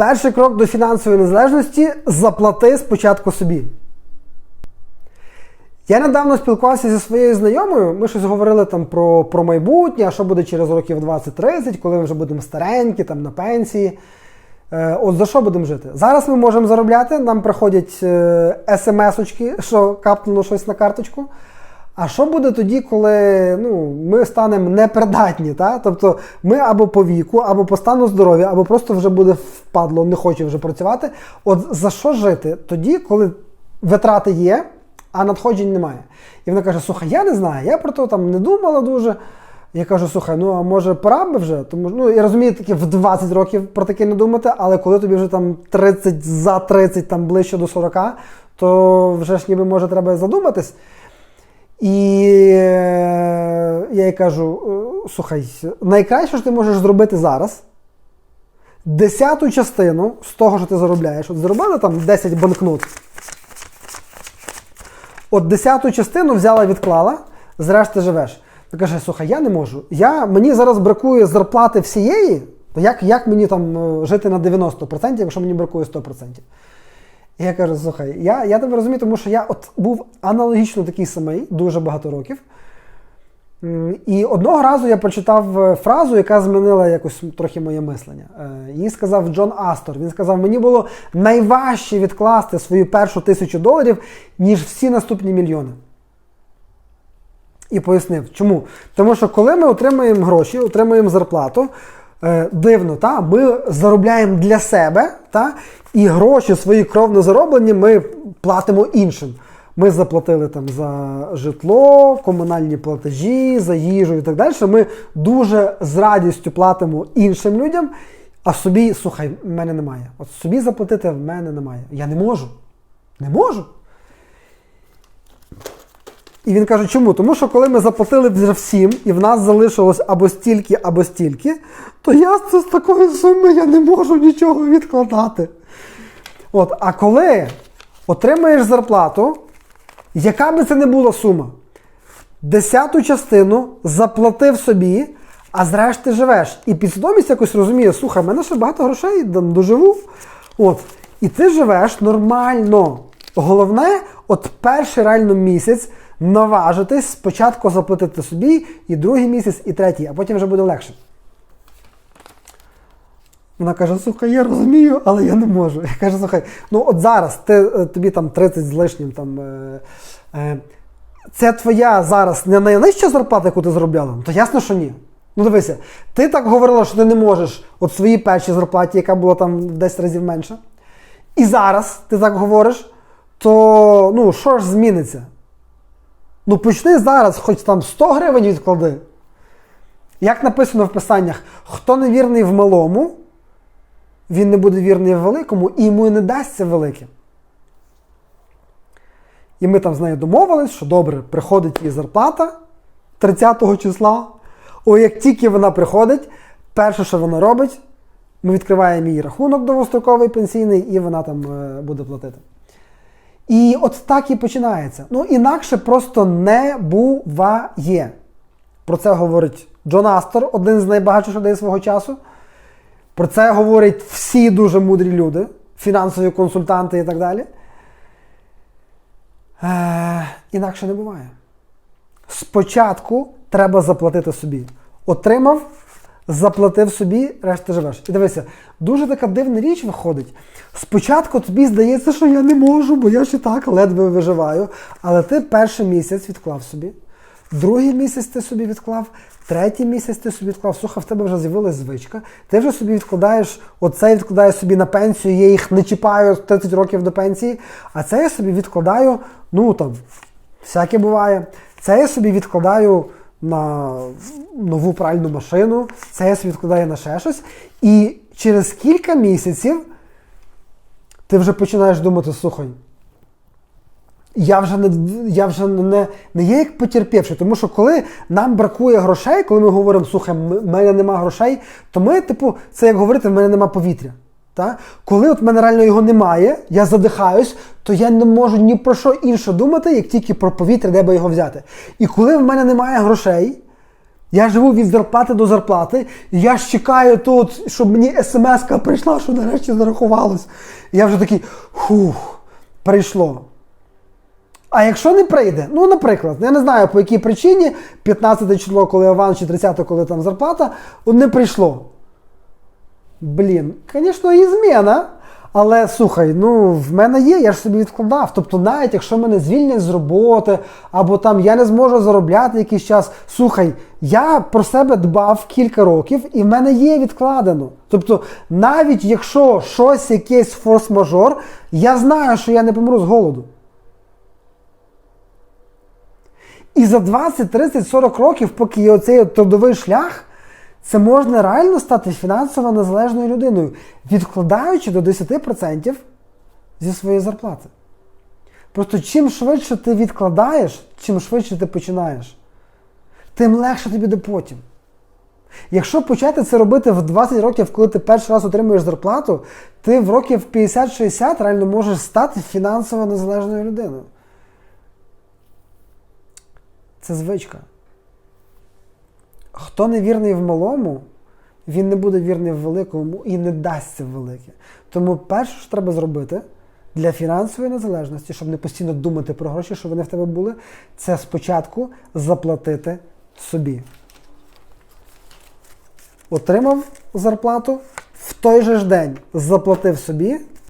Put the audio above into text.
Перший крок до фінансової незалежності заплати спочатку собі. Я недавно спілкувався зі своєю знайомою. Ми щось говорили там про про майбутнє, що буде через років 20-30, коли ми вже будемо старенькі, там на пенсії. Е, От за що будемо жити? Зараз ми можемо заробляти, нам приходять е, смс-очки, що капнуло щось на карточку. А що буде тоді, коли ну, ми станемо непридатні? Та? Тобто ми або по віку, або по стану здоров'я, або просто вже буде впадло, не хоче вже працювати. От за що жити? Тоді, коли витрати є, а надходжень немає. І вона каже: слухай, я не знаю, я про то там не думала дуже. Я кажу, слухай, ну а може пора би вже? Тому ну я розумію, таке в 20 років про таке не думати, але коли тобі вже там 30 за 30, там ближче до 40, то вже ж ніби може треба задуматись. І е, я їй кажу: «Е, слухай, найкраще, що ти можеш зробити зараз, десяту частину з того, що ти заробляєш, от заробили там 10 банкнот. От десяту частину взяла, відклала, зрешти живеш. Ти каже, слухай, я не можу. Я, Мені зараз бракує зарплати всієї, то як як мені там е, жити на 90%, якщо мені бракує 100%? Я кажу, слухай, я я тебе розумію, тому що я от був аналогічно такий самий дуже багато років. І одного разу я прочитав е, фразу, яка змінила якось трохи моє мислення. Е, її сказав Джон Астор. Він сказав: мені було найважче відкласти свою першу тисячу доларів, ніж всі наступні мільйони. І пояснив, чому? Тому що коли ми отримуємо гроші, отримуємо зарплату, дивно, та, ми заробляємо для себе, та, і гроші свої кровно зароблені ми платимо іншим. Ми заплатили там за житло, комунальні платежі, за їжу і так далі. Ми дуже з радістю платимо іншим людям, а собі, слухай, в мене немає. От собі заплатити в мене немає. Я не можу. Не можу. І він каже, чому? Тому що коли ми заплатили вже всім, і в нас залишилось або стільки, або стільки, то я з такої суми я не можу нічого відкладати. От, А коли отримаєш зарплату, яка би це не була сума, десяту частину заплатив собі, а зрешти живеш. І підсвідомість якось розуміє, слухай, в мене ще багато грошей, доживу. От. І ти живеш нормально. Головне, от перший реально місяць наважитись спочатку заплатити собі, і другий місяць, і третій, а потім вже буде легше. Вона каже, слухай, я розумію, але я не можу. Я кажу, слухай, ну от зараз ти, е, тобі там 30 з лишнім там. Е, е, це твоя зараз не найнижча зарплата, яку ти заробляла? Ну, то ясно, що ні. Ну дивися, ти так говорила, що ти не можеш от своїй першій зарплаті, яка була там в 10 разів менша. І зараз ти так говориш, то ну, що ж зміниться? Ну почни зараз, хоч там 100 гривень відклади. Як написано в писаннях, хто не вірний в малому, він не буде вірний в великому і йому не дасться велике. І ми там з нею домовились, що добре, приходить її зарплата 30 числа. О, як тільки вона приходить, перше, що вона робить, ми відкриваємо її рахунок довгостроковий пенсійний, і вона там е, буде платити. І от так і починається. Ну, інакше просто не буває. Про це говорить Джон Астор, один з найбагатших людей свого часу. Про це говорять всі дуже мудрі люди, фінансові консультанти і так далі. Е, Інакше не буває. Спочатку треба заплатити собі. Отримав, заплатив собі, решта живеш. І дивися, дуже така дивна річ виходить. Спочатку тобі здається, що я не можу, бо я і так ледве виживаю. Але ти перший місяць відклав собі, другий місяць ти собі відклав, третій місяць ти собі відклав. Слухай, в тебе вже з'явилася звичка. Ти вже собі відкладаєш, оце відкладаю собі на пенсію, я їх не чіпаю 30 років до пенсії, а це я собі відкладаю, ну там, всяке буває. Це я собі відкладаю на нову пральну машину, це відкладаю на ще щось. І через кілька місяців ти вже починаєш думати, слухай, я вже не я вже не, не є як потерпівши, тому що коли нам бракує грошей, коли ми говоримо, слухай, в мене нема грошей, то ми, типу, це як говорити, в мене нема повітря. Та? Коли от в мене реально його немає, я задихаюсь, то я не можу ні про що інше думати, як тільки про повітря, де би його взяти. І коли в мене немає грошей, Я живу від зарплати до зарплати, і я ж чекаю тут, щоб мені смс-ка прийшла, що нарешті зарахувалось. І я вже такий, хух, прийшло. А якщо не прийде, ну, наприклад, я не знаю по якій причині, 15 число, коли аванс, чи 30, коли там зарплата, не прийшло. Блін, звісно, зміна. Але слухай, ну в мене є, я ж собі відкладав. Тобто, навіть якщо мене звільнять з роботи, або там я не зможу заробляти якийсь час. Слухай, я про себе дбав кілька років, і в мене є відкладено. Тобто, навіть якщо щось, якийсь форс-мажор, я знаю, що я не помру з голоду. І за 20, 30, 40 років, поки є оцей трудовий шлях, це можна реально стати фінансово незалежною людиною, відкладаючи до 10% зі своєї зарплати. Просто чим швидше ти відкладаєш, чим швидше ти починаєш, тим легше тобі буде потім. Якщо почати це робити в 20 років, коли ти перший раз отримуєш зарплату, ти в років 50-60 реально можеш стати фінансово незалежною людиною. Це звичка. Хто не вірний в малому, він не буде вірний в великому і не дасться в велике. Тому перше, що треба зробити для фінансової незалежності, щоб не постійно думати про гроші, щоб вони в тебе були, це спочатку заплатити собі. Отримав зарплату в той же ж день заплатив собі,